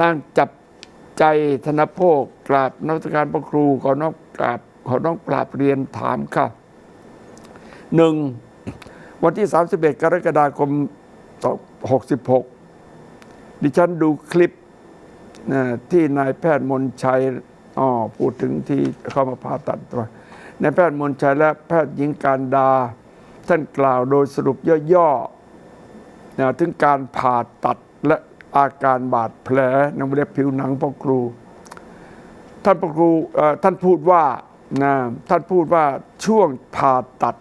นางจับใจธนโภคกราบนมัสการพระครูขอน้องกราบขอน้องกราบเรียนถามค่ะหนึ่งวันที่ 31 กรกฎาคม 66 ดิฉันดูคลิปที่นายแพทย์มนชัยอ๋อพูดถึงที่เข้ามาผ่าตัดตัวนายแพทย์มนชัยและแพทย์หญิงการดา ท่านกล่าวโดยสรุปย่อๆถึงการผ่าตัดและ อาการบาดแผลในบริเวณผิวหนังพ่อครู ท่านพ่อครูท่านพูดว่านะท่านพูดว่าช่วงผ่าตัด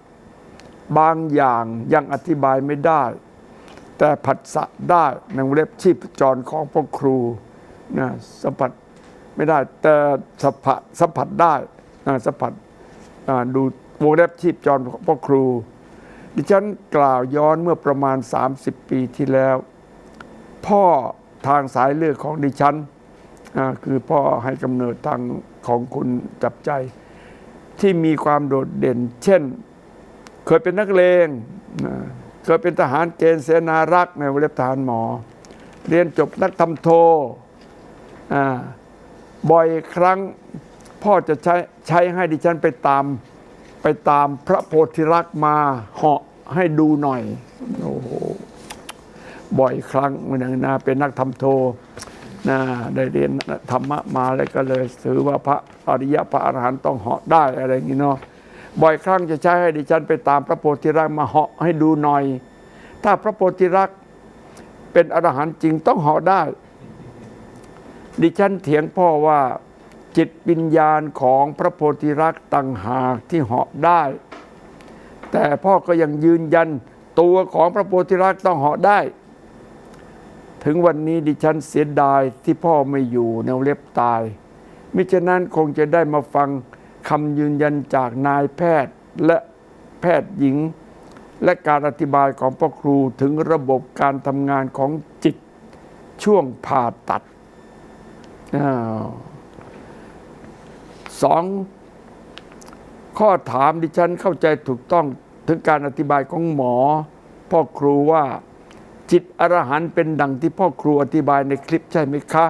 บางอย่างยังอธิบายไม่ได้ แต่ผัสสะได้ในวงเล็บชีพจรของพ่อครูนะสัมผัสไม่ได้แต่สัมผัสสัมผัสได้นะสัมผัสดูวงเล็บชีพจรของพ่อครู ดิฉันกล่าวย้อนเมื่อประมาณ 30 ปีที่แล้ว พ่อทางสายเลือดของดิฉันคือพ่อให้กำเนิดทางของคุณจับใจ ที่มีความโดดเด่น เช่น เคยเป็นนักเลงเคยเป็นทหารเกณฑ์เสนารักษ์ในวงเล็บทหารหมอ เรียนจบนักทำโทบ่อยครั้งพ่อจะใช้ใช้ให้ดิฉันไปตามไปตามพระโพธิรักษ์มาเหาะให้ดูหน่อย โอ้โห บ่อยครั้งเหมือนกันนะเป็นนักทำโทนะได้เรียนธรรมะมาแล้วก็เลยถือว่าพระอริยะพระอรหันต์ต้องเหาะได้อะไรอย่างนี้เนาะบ่อยครั้งจะใช้ให้ดิฉันไปตามพระโพธิรักมาเหาะให้ดูหน่อย ถ้าพระโพธิรักเป็นอรหันต์จริงต้องเหาะได้ ดิฉันเถียงพ่อว่าจิตวิญญาณของพระโพธิรักษ์ต่างหากที่เหาะได้ แต่พ่อก็ยังยืนยันตัวของพระโพธิรักษ์ต้องเหาะได้ ถึงวันนี้ดิฉันเสียดายที่พ่อไม่อยู่ในวเล็บตาย มิฉะนั้นคงจะได้มาฟังคำยืนยันจากนายแพทย์และแพทย์หญิง และการอธิบายของพ่อครูถึงระบบการทำงานของจิตช่วงผ่าตัดอสองข้อถามดิฉันเข้าใจถูกต้องถึงการอธิบายของหมอพ่อครูว่า จิตอรหันเป็นดังที่พ่อครูอธิบายในคลิปใช่ไหมคะ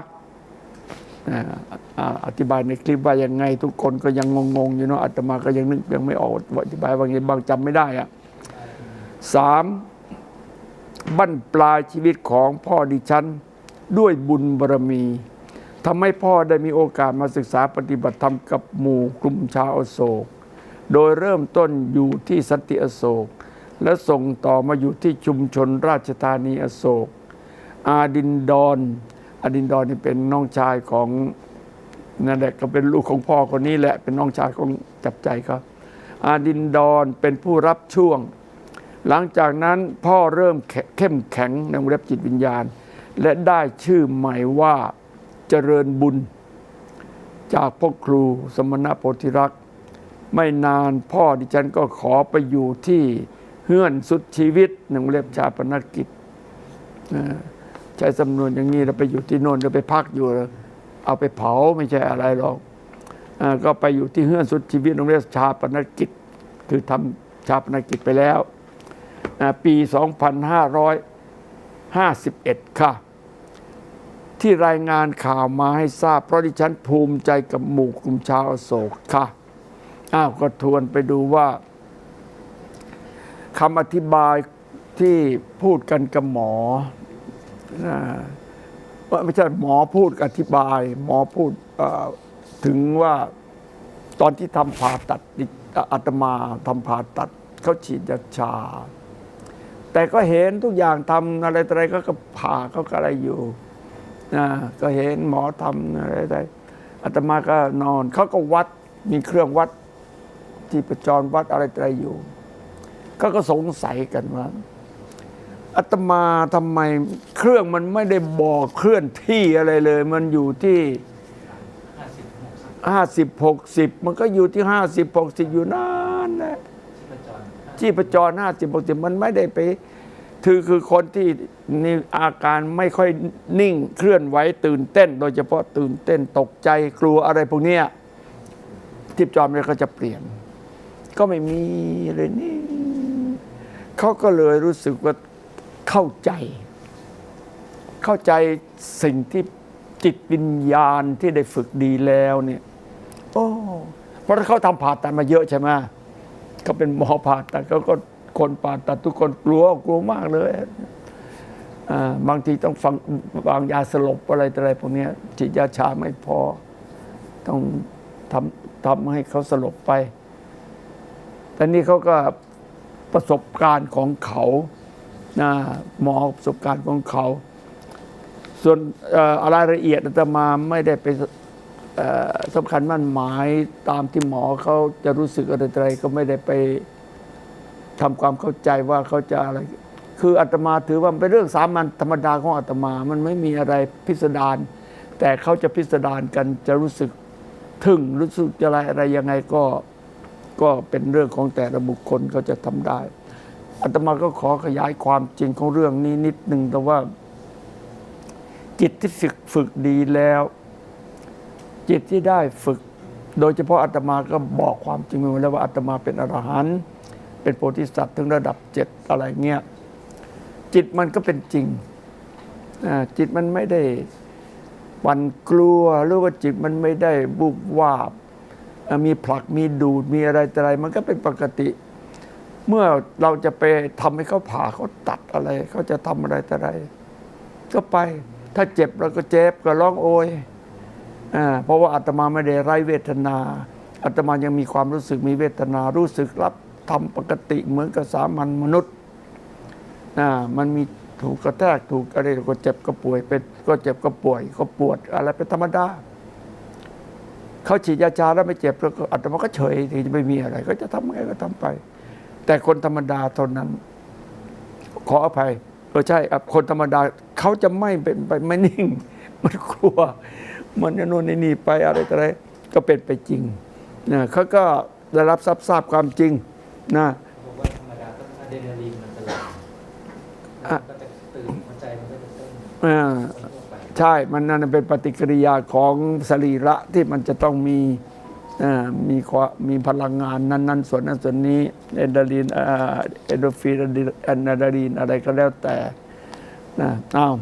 อธิบายในคลิปว่ายังไง ทุกคนก็ยังงงๆอยู่เนาะอาตมาก็ยังนึกยังไม่ออกอธิบายว่าไงบางจำไม่ได้อะสามบั้นปลายชีวิตของพ่อดิฉัน ด้วยบุญบารมีทำให้พ่อได้มีโอกาสมาศึกษาปฏิบัติธรรมกับหมู่กลุ่มชาวอโศก โดยเริ่มต้นอยู่ที่สันติอโศก และส่งต่อมาอยู่ที่ชุมชนราชธานีอโศก อาดินดอนอาดินดอนนี่เป็นน้องชายของนั่นแหละก็เป็นลูกของพ่อคนนี้แหละ เป็นน้องชายของจับใจเขาอาดินดอนเป็นผู้รับช่วง หลังจากนั้นพ่อเริ่มเข้มแข็งในวงเล็บจิตวิญญาณ และได้ชื่อใหม่ว่าเจริญบุญ จากพ่อครูสมณโพธิรักษ์ไม่นานพ่อดิฉันก็ขอไปอยู่ที่ ฮื่อนสุดชีวิตหนึ่งเล็บชาปนกิจใช้สำนวนอย่างนี้เราไปอยู่ที่โน่นเราไปพักอยู่ เอาไปเผาไม่ใช่อะไรหรอกอก็ไปอยู่ที่เฮื่อนสุดชีวิตหนึ่งเล็บชาปนกิจ คือทำชาปนกิจไปแล้วอ่าปี 2551 ค่ะ ที่รายงานข่าวมาให้ทราบ เพราะดิฉันภูมิใจกับหมู่กลุ่มชาวโศกค่ะ อ้าวก็ทวนไปดูว่า คำอธิบายที่พูดกันกับหมอนะว่าไม่ใช่หมอพูดอธิบาย หมอพูดถึงว่าตอนที่ทำผ่าตัดอาตมาทำผ่าตัดเขาฉีดยาชา แต่ก็เห็นทุกอย่างทำอะไรอะไรก็ก็ผ่าเขาก็อะไรอยู่นะก็เห็นหมอทำอะไรออะไรอาตมาก็นอนเขาก็วัดมีเครื่องวัดที่ประจรวัดอะไรอะไรอยู่ ก็ก็สงสัยกันว่าอาตมาทำไมเครื่องมันไม่ได้บอกเคลื่อนที่อะไรเลย มันอยู่ที่ห้าสิบหกสิบมันก็อยู่ที่ห้าสิบหกสิบอยู่นานแหละที่ประจรห้าสิบหกสิบมันไม่ได้ไปคือคือคนที่มีอาการไม่ค่อยนิ่งเคลื่อนไหวตื่นเต้น โดยเฉพาะตื่นเต้นตกใจกลัวอะไรพวกเนี้ยที่ประจรมันก็จะเปลี่ยน ก็ไม่มีเลยนี่ เขาก็เลยรู้สึกว่าเข้าใจ เข้าใจสิ่งที่จิตวิญญาณที่ได้ฝึกดีแล้วเนี่ย โอ้เพราะเขาทำผ่าตัดมาเยอะใช่ไหมเขาเป็นหมอผ่าตัดเขาก็คนผ่าตัดทุกคนกลัวกลัวมากเลยบางทีต้องฟังวางยาสลบอะไรอะไรพวกนี้จิตยาชาไม่พอ ต้องทำทำให้เขาสลบไปแต่นี่เขาก็ ประสบการณ์ของเขานะหมอประสบการณ์ของเขา ส่วนอ่อรายละเอียดอาตมาไม่ได้ไปสำคัญมั่นหมายตามที่หมอเขาจะรู้สึกอะไรไรก็ไม่ได้ไปทำความเข้าใจว่าเขาจะอะไร คืออาตมาถือว่าเป็นเรื่องสามัญธรรมดาของอาตมา มันไม่มีอะไรพิสดาร แต่เขาจะพิสดารกันจะรู้สึกถึงรู้สึกอะไรอะไรยังไงก็ ก็เป็นเรื่องของแต่ละบุคคลเขาจะทำได้อาตมาก็ขอขยายความจริงของเรื่องนี้นิดหนึ่งแต่ว่า จิตที่ฝึกฝึกดีแล้ว จิตที่ได้ฝึก โดยเฉพาะอาตมาก็บอกความจริงมาแล้วว่าอาตมาเป็นอรหันต์เป็นโพธิสัตว์ถึงระดับเจ็ดอะไรเงี้ยจิตมันก็เป็นจริงจิตมันไม่ได้วันกลัวหรือว่าจิตมันไม่ได้บุบวาบ มีผลักมีดูดมีอะไรแต่อะไร มันก็เป็นปกติ เมื่อเราจะไปทำให้เขาผ่าเขาตัดอะไรเขาจะทำอะไรแต่อะไร ก็ไป ถ้าเจ็บเราก็เจ็บก็ร้องโอยอ่าเพราะว่าอาตมาไม่ได้ไร้เวทนาอาตมายังมีความรู้สึกมีเวทนารู้สึกรับทำปกติเหมือนกับสามัญมนุษย์อ่ามันมีถูกกระแทกถูกอะไรก็เจ็บก็ป่วยเป็นก็เจ็บก็ป่วยก็ปวดอะไรเป็นธรรมดา เขาฉีดยาชาแล้วไม่เจ็บแล้วก็อาตมาก็เฉยที่จะไม่มีอะไร ก็จะทำไงก็ทำไป แต่คนธรรมดาเท่านั้น ขออภัยเออใช่ครับคนธรรมดาเขาจะไม่เป็นไปไม่นิ่ง มันกลัว มันโน่นนี่นี่ไปอะไรต่ออะไรก็เป็นไปจริงนะเขาก็ได้รับทราบทราบความจริงนะบอกว่าธรรมดาก็อะดรีนาลีนมันจะหลั่งอะมันก็จะตื่นหัวใจมันก็จะเต้นอ่าคนทั่วไป ใช่ มันนั่นเป็นปฏิกิริยาของสรีระที่มันจะต้องมีอ่ามีความมีพลังงานนั้น ๆ ส่วนนั้นส่วนนี้เอนดรีนเอนโดฟินอะดรีนอะไรก็แล้วแต่นะอ้าว